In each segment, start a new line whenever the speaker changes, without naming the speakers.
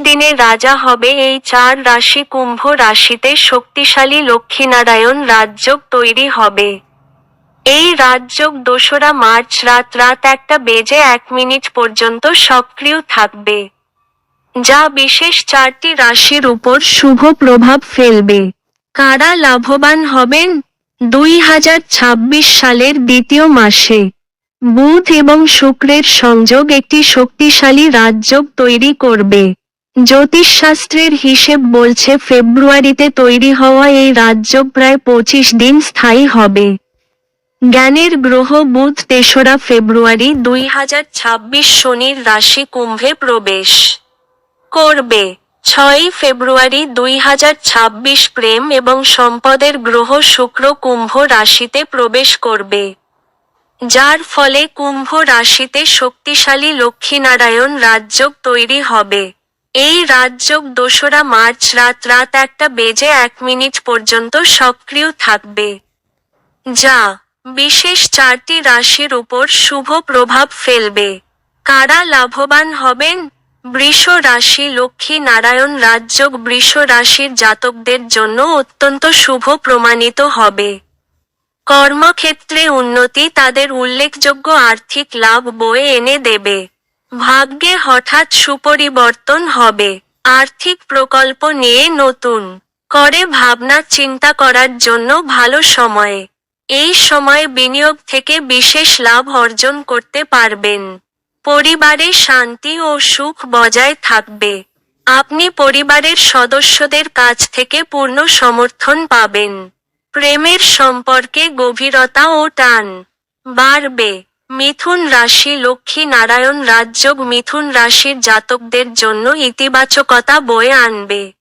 দিনে রাজা হবে এই চার রাশি কুম্ভ রাশিতে শক্তিশালী লক্ষ্মীনারায়ণ রাজযোগ তৈরি হবে। এই রাজযোগ দোসরা মার্চ রাত রাত একটা বেজে এক মিনিট পর্যন্ত সক্রিয় থাকবে, যা বিশেষ চারটি রাশির উপর শুভ প্রভাব ফেলবে। কারা লাভবান হবেন? দুই হাজার ছাব্বিশ সালের দ্বিতীয় মাসে। বুধ এবং শুক্রের সংযোগ একটি শক্তিশালী রাজযোগ তৈরি করবে। জ্যোতিষশাস্ত্রের হিসেব বলছে ফেব্রুয়ারিতে তৈরি হওয়া এই রাজযোগ প্রায় পঁচিশ দিন স্থায়ী হবে। জ্ঞানের গ্রহ বুধ তেসরা ফেব্রুয়ারি দুই হাজার ছাব্বিশ শনির রাশি কুম্ভে প্রবেশ করবে। ছয়ই ফেব্রুয়ারি দুই হাজার ছাব্বিশ প্রেম এবং সম্পদের গ্রহ শুক্র কুম্ভ রাশিতে প্রবেশ করবে। যার ফলে কুম্ভ রাশিতে শক্তিশালী লক্ষ্মীনারায়ণ রাজযোগ তৈরি হবে। এই রাজযোগ দোসরা মার্চ রাত রাত একটা বেজে এক মিনিট পর্যন্ত সক্রিয় থাকবে। যা বিশেষ চারটি রাশির উপর শুভ প্রভাব ফেলবে। কারা লাভবান হবেন? বৃষ রাশি, লক্ষ্মী নারায়ণ রাজযোগ বৃষ রাশির জাতকদের জন্য অত্যন্ত শুভ প্রমাণিত হবে। কর্মক্ষেত্রে উন্নতি তাদের উল্লেখযোগ্য আর্থিক লাভ বয়ে এনে দেবে। ভাগ্যে হঠাৎ সুপরিবর্তন হবে, আর্থিক প্রকল্প নিয়ে নতুন, করে ভাবনা চিন্তা করার জন্য ভালো সময়ে। এই সময় বিনিয়োগ থেকে বিশেষ লাভ অর্জন করতে পারবেন। পরিবারে শান্তি ও সুখ বজায় থাকবে। আপনি পরিবারের সদস্যদের কাছ থেকে পূর্ণ সমর্থন পাবেন। প্রেমের সম্পর্কে গভীরতা ও টান বাড়বে। মিথুন রাশি, লক্ষ্মী নারায়ণ রাজযোগ, মিথুন রাশির জাতকদের জন্য ইতিবাচকতা বয়ে আনবে।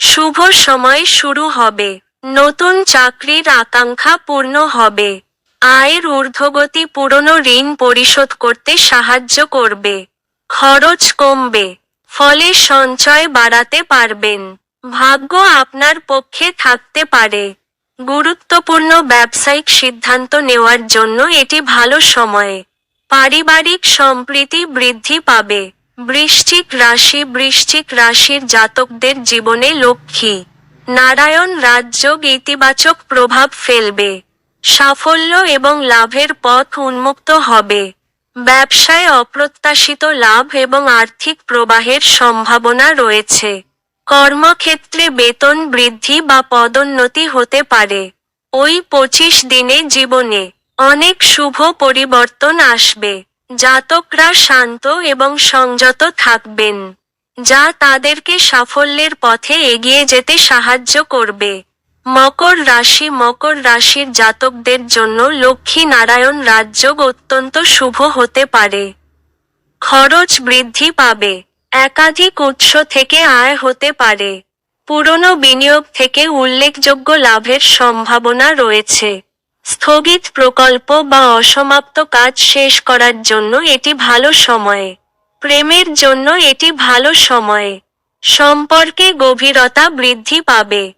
শুভ সময় শুরু হবে। নতুন চাকরির আকাঙ্ক্ষা পূর্ণ হবে। আয়ের ঊর্ধ্বগতি পুরনো ঋণ পরিশোধ করতে সাহায্য করবে। খরচ কমবে, ফলে সঞ্চয় বাড়াতে পারবেন। ভাগ্য আপনার পক্ষে থাকতে পারে। গুরুত্বপূর্ণ ব্যবসায়িক সিদ্ধান্ত নেওয়ার জন্য এটি ভালো সময়। পারিবারিক সম্প্রীতি বৃদ্ধি পাবে। বৃশ্চিক রাশি বৃশ্চিক রাশির জাতকদের জীবনে লক্ষ্মী। নারায়ণ রাজযোগ ইতিবাচক প্রভাব ফেলবে। সাফল্য এবং লাভের পথ উন্মুক্ত হবে। ব্যবসায় অপ্রত্যাশিত লাভ এবং আর্থিক প্রবাহের সম্ভাবনা রয়েছে। কর্মক্ষেত্রে বেতন বৃদ্ধি বা পদোন্নতি হতে পারে। ওই পঁচিশ দিনে জীবনে অনেক শুভ পরিবর্তন আসবে। জাতকরা শান্ত এবং সংযত থাকবেন, যা তাদেরকে সাফল্যের পথে এগিয়ে যেতে সাহায্য করবে। মকর রাশি মকর রাশির জাতকদের জন্য লক্ষ্মী নারায়ণ রাজযোগ অত্যন্ত শুভ হতে পারে। খরচ বৃদ্ধি পাবে। একাধিক উৎস থেকে আয় হতে পারে। পুরনো বিনিয়োগ থেকে উল্লেখযোগ্য লাভের সম্ভাবনা রয়েছে। স্থগিত প্রকল্প বা অসমাপ্ত কাজ শেষ করার জন্য এটি ভালো সময়ে। প্রেমের জন্য এটি ভালো সময়ে। সম্পর্কে গভীরতা বৃদ্ধি পাবে।